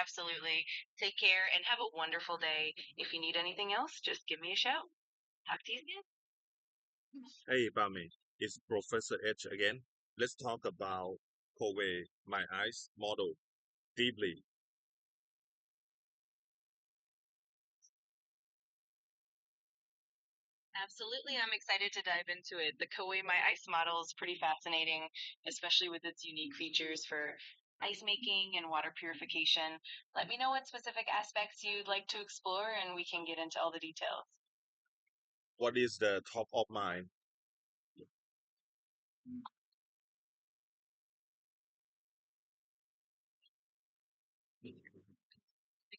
Absolutely. Take care and have a wonderful day. If you need anything else, just give me a shout. Talk to you soon. Hey, Bami, it's Professor H again. Let's talk about Kowe My Eyes model deeply. Absolutely. I'm excited to dive into it. The Koei My Ice model is pretty fascinating, especially with its unique features for ice making and water purification. Let me know what specific aspects you'd like to explore and we can get into all the details. What is the top of mind?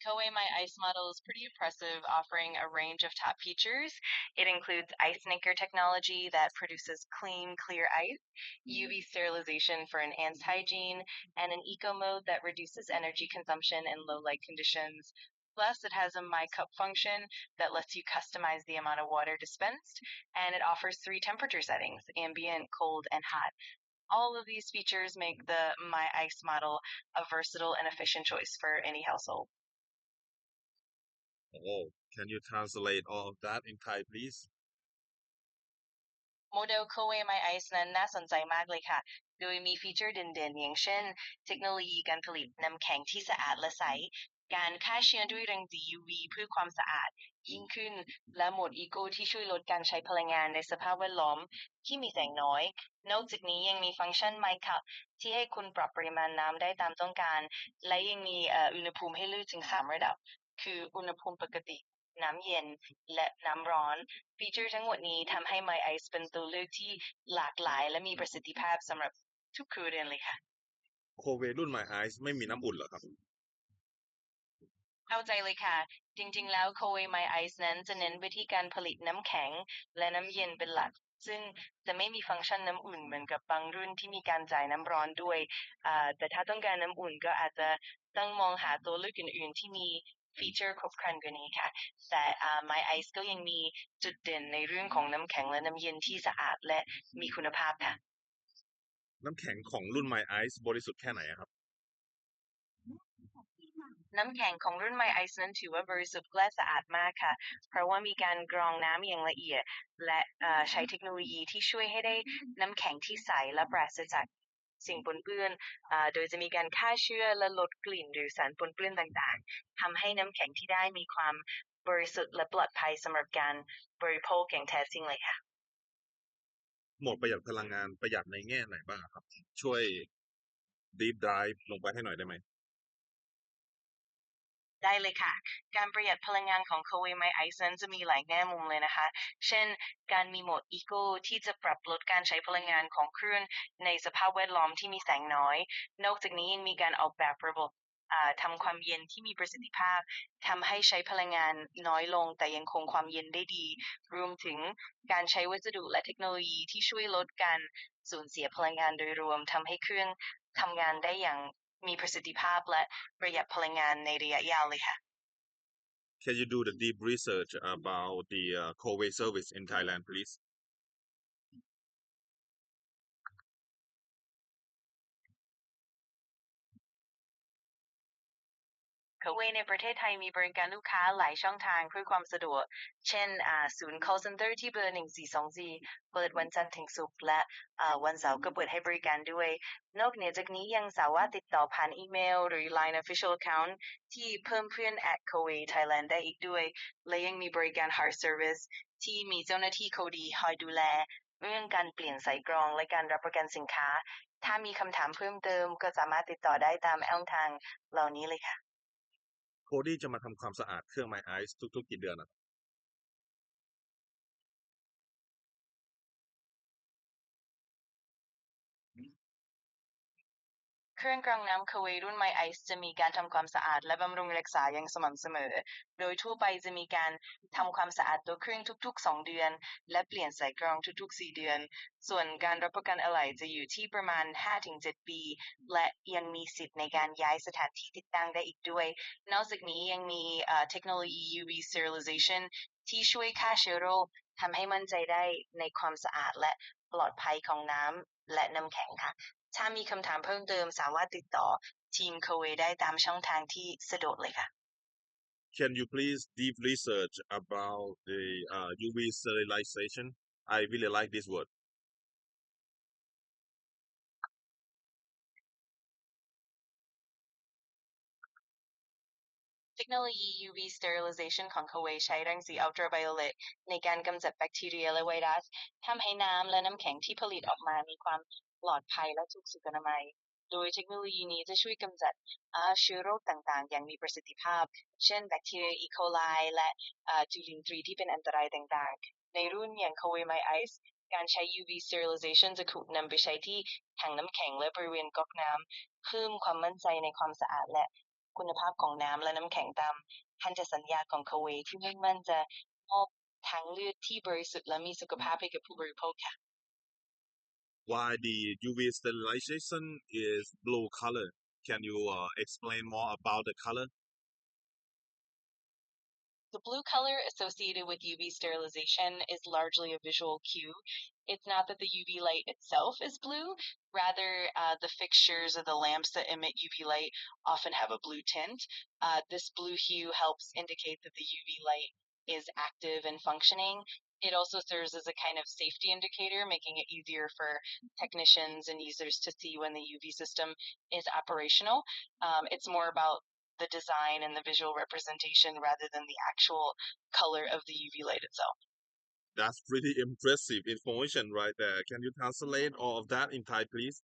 Koei My Ice model is pretty impressive, offering a range of top features. It includes ice maker technology that produces clean, clear ice, mm-hmm. UV sterilization for enhanced hygiene, and an eco mode that reduces energy consumption in low light conditions. Plus, it has a My Cup function that lets you customize the amount of water dispensed, and it offers three temperature settings ambient, cold, and hot. All of these features make the My Ice model a versatile and efficient choice for any household. Oh, can you translate all of that in Thai, please? โมเดล Koei My Ice นั้นน่าสนใจมากเลยค่ะ โดยมีฟีเจอร์เด่นๆ อย่างเช่น เทคโนโลยีการผลิตน้ำแข็งที่สะอาดและใส การฆ่าเชื้อด้วยรังสี UV เพื่อความสะอาดยิ่งขึ้น และโหมด Eco ที่ช่วยลดการใช้พลังงานในสภาพแวดล้อมที่มีแสงน้อย นอกจากนี้ยังมีฟังก์ชัน My Cup ที่ให้คุณปรับปริมาณน้ำได้ตามต้องการ และยังมีเอ่ออุณหภูมิให้เลือกถึง 3 ระดับ คืออุณหภูมิปกติ น้ำเย็นและน้ำร้อน ฟีเจอร์ทั้งหมดนี้ทำให้ My Ice เป็นตัวเลือกที่หลากหลาย และมีประสิทธิภาพสำหรับทุกครัวเรือนเลยค่ะ โคเวรุ่น My Eyes ไม่มีน้ำอุ่นเหรอครับเข้าใจเลยค่ะ จริงๆ แล้ว Koei My Ice นั้นจะเน้นไปที่การผลิตน้ำแข็ง และน้ำเย็นเป็นหลักซึ่งจะไม่มีฟังก์ชันน้ำอุ่นเหมือนกับบางรุ่นที่มีการจ่ายน้ำร้อนด้วยอ่าแต่ถ้าต้องการน้ำอุ่นก็อาจจะต้องมองหาตัวเลือกอื่น ๆ ที่มี ฟีเจอร์ครบครันกว่านี้ค่ะ แต่อ่า My Ice ก็ยังมีจุดเด่นในเรื่องของน้ำแข็งและน้ำเย็นที่สะอาดและมีคุณภาพค่ะ น้ำแข็งของรุ่น My Eyes บริสุทธิ์แค่ไหนอะครับ น้ำแข็งของรุ่น My Ice นั้นถือว่าบริสุทธิ์และสะอาดมากค่ะ เพราะว่ามีการกรองน้ำอย่างละเอียด และเอ่อใช้เทคโนโลยีที่ช่วยให้ได้น้ำแข็งที่ใสและปราศจาก สิ่งปนเปื้อนอ่าโดยจะมีการฆ่าเชื้อและลดกลิ่นหรือสารปนเปื้อนต่างๆทำให้น้ำแข็งที่ได้มีความบริสุทธิ์และปลอดภัยสำหรับการบริโภคอย่างแท้จริงเลยค่ะ หมดประหยัดพลังงานประหยัดในแง่ไหนบ้างครับ ช่วย deep dive ลงไปให้หน่อยได้ไหม ได้เลยค่ะ การประหยัดพลังงานของ Koei My Ice นั้นจะมีหลายแง่มุมเลยนะคะ เช่น การมีโหมด Eco ที่จะปรับลดการใช้พลังงานของเครื่องในสภาพแวดล้อมที่มีแสงน้อย นอกจากนี้ยังมีการออกแบบระบบทำความเย็นที่มีประสิทธิภาพทำให้ใช้พลังงานน้อยลง แต่ยังคงความเย็นได้ดี รวมถึงการใช้วัสดุและเทคโนโลยีที่ช่วยลดการสูญเสียพลังงานโดยรวมทำให้เครื่องทำงานได้อย่าง มีประสิทธิภาพและประหยัดพลังงานในระยะยาวเลยค่ะ Can you do the deep research about the uh, Kowe service in Thailand please เวในประเทศไทยมีบริการลูกค้าหลายช่องทางเพื่อความสะดวก เช่นศูนย์ call center ที่เบอร์ 1424 เปิดวันจันทร์ถึงศุกร์และวันเสาร์ก็เปิดให้บริการด้วย นอกเหนือจากนี้ยังสามารถติดต่อผ่านอีเมล หรือ Line Official Account ที่เพิ่มเพื่อน at k o e Thailand ได้อีกด้วย และยังมีบริการ Hard Service ที่มีเจ้าหน้าที่เขาดีคอยดูแล เรื่องการเปลี่ยนสายกรองและการรับประกันสินค้า ถ้ามีคำถามเพิ่มเติมก็สามารถติดต่อได้ตามช่องทางเหล่านี้เลยค่ะ โคดี้จะมาทำความสะอาดเครื่อง My Eyes ทุกๆ กี่เดือนอะ เครื่องกรองน้ำคเวรุ่น My Ice จะมีการทำความสะอาดและบำรุงรักษาอย่างสม่ำเสมอ โดยทั่วไปจะมีการทำความสะอาดตัวเครื่องทุก ๆ 2 เดือน และเปลี่ยนสายกรองทุก ๆ 4 เดือน ส่วนการรับประกันอะไหล่จะอยู่ที่ประมาณ 5-7 ปี และยังมีสิทธิ์ในการย้ายสถานที่ติดตั้งได้อีกด้วย นอกจากนี้ยังมีเอ่อเทคโนโลยี UV sterilization ที่ช่วยฆ่าเชื้อโรคทำให้มั่นใจได้ในความสะอาดและ ปลอดภัยของน้ำและน้ำแข็งค่ะ ถ้ามีคำถามเพิ่มเติมสามารถติดต่อทีมโคเวได้ตามช่องทางที่สะดวกเลยค่ะ Can you please deep research about the uh, UV sterilization? I really like this word. เทค โนโลยี UV sterilization ของ k o w a ใช้รังสี ultraviolet ในการกำจัดแบคทีเรียและไวรัสทำให้น้ำและน้ำแข็งที่ผลิตออกมามีความปลอดภัยและถูกสุขอนามัย โดยเทคโนโลยีนี้จะช่วยกำจัดเชื้อโรคต่างๆ อย่างมีประสิทธิภาพ เช่นแบคทีเรีย E. coli และจุลินทรีย์ที่เป็นอันตรายต่างๆ ในรุ่นอย่าง k o w a My Ice การใช้ UV sterilization จะถูกนำไปใช้ที่ถังน้ำแข็งและบริเวณก๊อกน้ำเพิ่มความมั่นใจในความสะอาดและ คุณภาพของน้ำและน้ำแข็งตามพันธสัญญาของ k o w a ที่มุ่งมั่นจะมอบทางเลือกที่บริสุทธิ์และมีสุขภาพให้กับผู้บริโภคค่ะ Why the UV sterilization is blue color? Can you uh, explain more about the color? The blue color associated with UV sterilization is largely a visual cue. It's not that the UV light itself is blue, rather, uh, the fixtures of the lamps that emit UV light often have a blue tint. Uh, this blue hue helps indicate that the UV light is active and functioning. It also serves as a kind of safety indicator, making it easier for technicians and users to see when the UV system is operational. Um, it's more about the design and the visual representation rather than the actual color of the UV light itself. That's pretty impressive information right there. Can you translate all of that in Thai, please?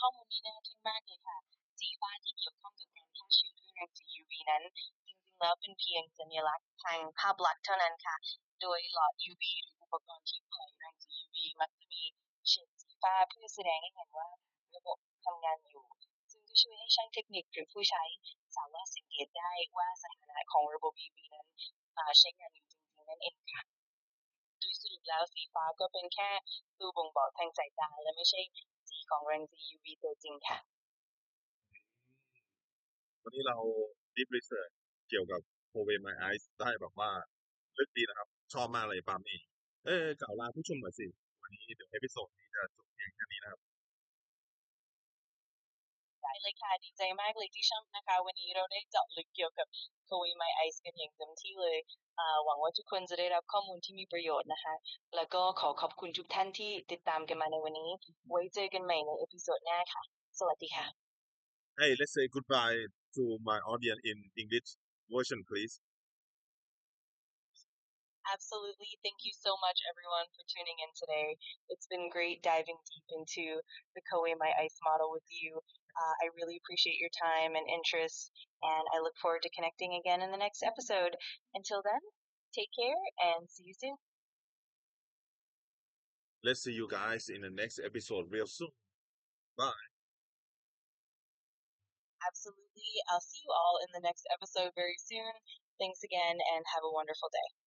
ข้อมูลนี้น่าทึ่งมากเลยค่ะ สีฟ้าที่เกี่ยวข้องกับการฆ่าเชื้อด้วยรังสี UV นั้น จริงๆ แล้วเป็นเพียงสัญลักษณ์ทางภาพลักษณ์เท่านั้นค่ะ โดยหลอด UV หรืออุปกรณ์ที่ปล่อยรังสี UV มักจะมีเฉดสีฟ้าเพื่อแสดงให้เห็นว่าระบบทำงานอยู่ ซึ่ช่วยให้ช่างเทคนิคหรือผู้ใช้สามารถสังเกตได้ว่าสถานะของระบบ UV นั้นใช้งานอยู่จริงๆนั่นเองค่ะโดยสรุปแล้วสีฟ้าก็เป็นแค่ตัวบ่งบอกทางสายตาและไม่ใช่สีของรังสี UV ตัวจริงค่ะ วันนี้เรา deep research เกี่ยวกับ c o v e My Eyes ได้แบบว่าลึกดีนะครับ ชอบมากเลยปามนี่ เอ้ยกล่าวลาผู้ชมหน่อยสิ วันนี้เดี๋ยวเอพิโซดนี้จะจบเพียงแค่นี้นะครับ ได้เลยค่ะ ดีใจมากเลยที่ชองนะคะ วันนี้เราได้เจาะลึกเกี่ยวกับ k o w i My Ice กันอย่างเต็มที่เลยอ่าหวังว่าทุกคนจะได้รับข้อมูลที่มีประโยชน์นะคะ แล้วก็ขอขอบคุณทุกท่านที่ติดตามกันมาในวันนี้ ไว้เจอกันใหม่ในเอพิโซดหน้าค่ะ สวัสดีค่ะ Hey let's say goodbye to my audience in English version please Absolutely. Thank you so much, everyone, for tuning in today. It's been great diving deep into the Koei My Ice model with you. Uh, I really appreciate your time and interest, and I look forward to connecting again in the next episode. Until then, take care and see you soon. let's see you guys in the next episode real soon bye Absolutely. I'll see you all in the next episode very soon. Thanks again and have a wonderful day.